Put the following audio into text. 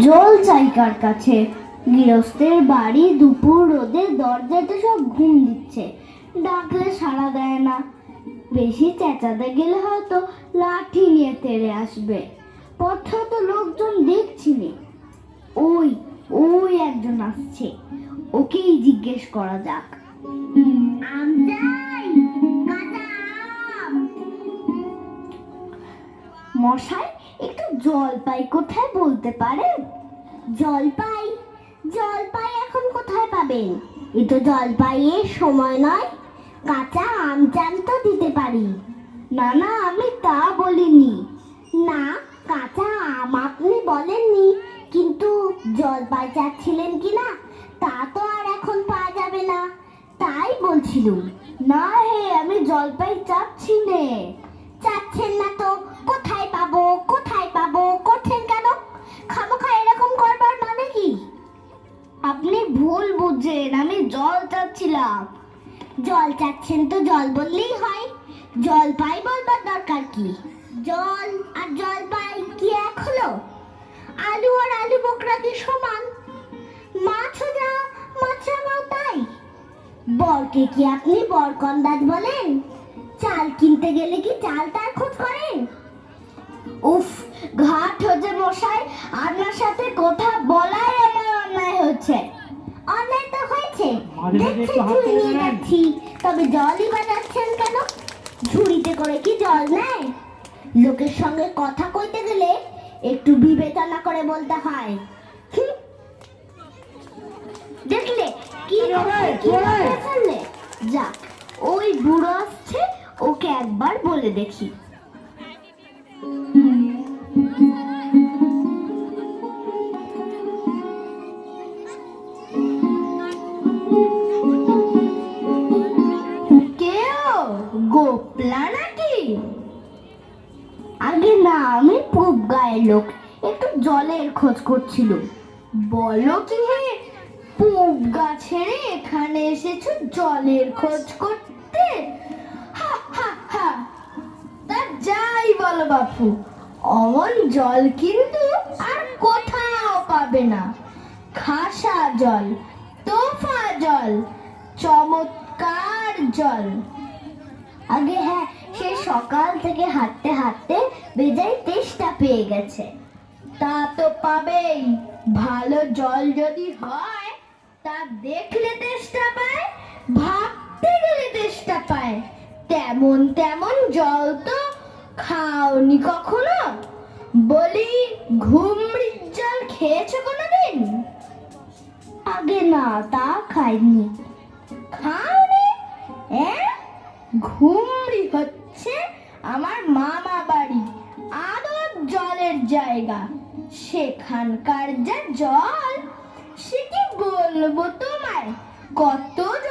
জল চাই কার কাছে? গৃহস্থের বাড়ি দুপুর রোদে দরজাতে সব ঘুম দিচ্ছে। ডাকলে সাড়া দেয় না। বেশি চেঁচাতে গেলে হয়তো লাঠি নিয়ে তেড়ে আসবে। পথে তো লোকজন দেখছি নে। ওই ওই একজন আসছে। ওকেই জিজ্ঞেস করা যাক। মশাই জলপাই কোথায় বলতে পারেন জলপাই? জলপাই এখন কোথায় পাবেন? এ তো জলপাইয়ের সময় নয়। কাঁচা আম চান তো দিতে পারি। না না, আমি তা বলিনি। না, কাঁচা আম আপনি বলেননি। কিন্তু জলপাই চাচ্ছিলেন কি না, তা তো আর এখন পাওয়া যাবে না। তাই বলছিলুম, না হে, আমি জলপাই চাচ্ছি নে। চাচ্ছেন না তো আপনি ভুল বুঝছেন, আমি জল চাচ্ছিলাম। জল চাচ্ছেন তো জল বললেই হয়। জল পাই বলবার দরকার কি? জল আর জল পাই কি এক হলো? আলু আর আলু বোকরা কি সমান? মাছও যা মাছরাও তাই। বরকে কি আপনি বরকন্দাজ বলেন? চাল কিনতে গেলে কি চাল তার খোঁজ করেন? উফ ঘাট হচ্ছে মশাই আপনার সাথে কথা বলাই আমার অন্যায় হচ্ছে অন্যায় তো হয়েছে মাঝে মাঝে একটু হাত তুলে নেন। তবে জলই বাজাচ্ছেন কেন? ঝুড়িতে করে কি জল নেয়? লোকের সঙ্গে কথা কইতে গেলে একটু বিবেচনা করে বলতে হয়। দেখলে কি যাক ওই বুড়ো আসছে ওকে একবার বলে দেখি। না, আমি পুব গায়ের লোক। একটু জলের খোঁজ করছিল বলো কি হে এখানে এসেছ জলের খোঁজ করতে? তা যাই বলো বাপু, অমন জল কিন্তু আর কোথাও পাবে না। খাসা জল, তোফা জল, চমৎকার জল। আগে হ্যাঁ সে সকাল থেকে হাঁটতে হাঁটতে বেজায় তেষ্টা পেয়ে গেছে। তা তো পাবেই। ভালো জল যদি হয়, তা দেখলে তেষ্টা পায়, ভাবতে গেলে তেষ্টা পায়। তেমন তেমন জল তো খাওনি কখনো? বলি ঘুমড়ির জল খেয়েছো কোনোদিন? আগে না, তা খাইনি। খাওনি? হ্যাঁ ঘুমড়ি হচ্ছে আমার মামা বাড়ি আদর জলের জায়গা। সেখানকার যা জল, সে কি বলব তোমায়? কত জল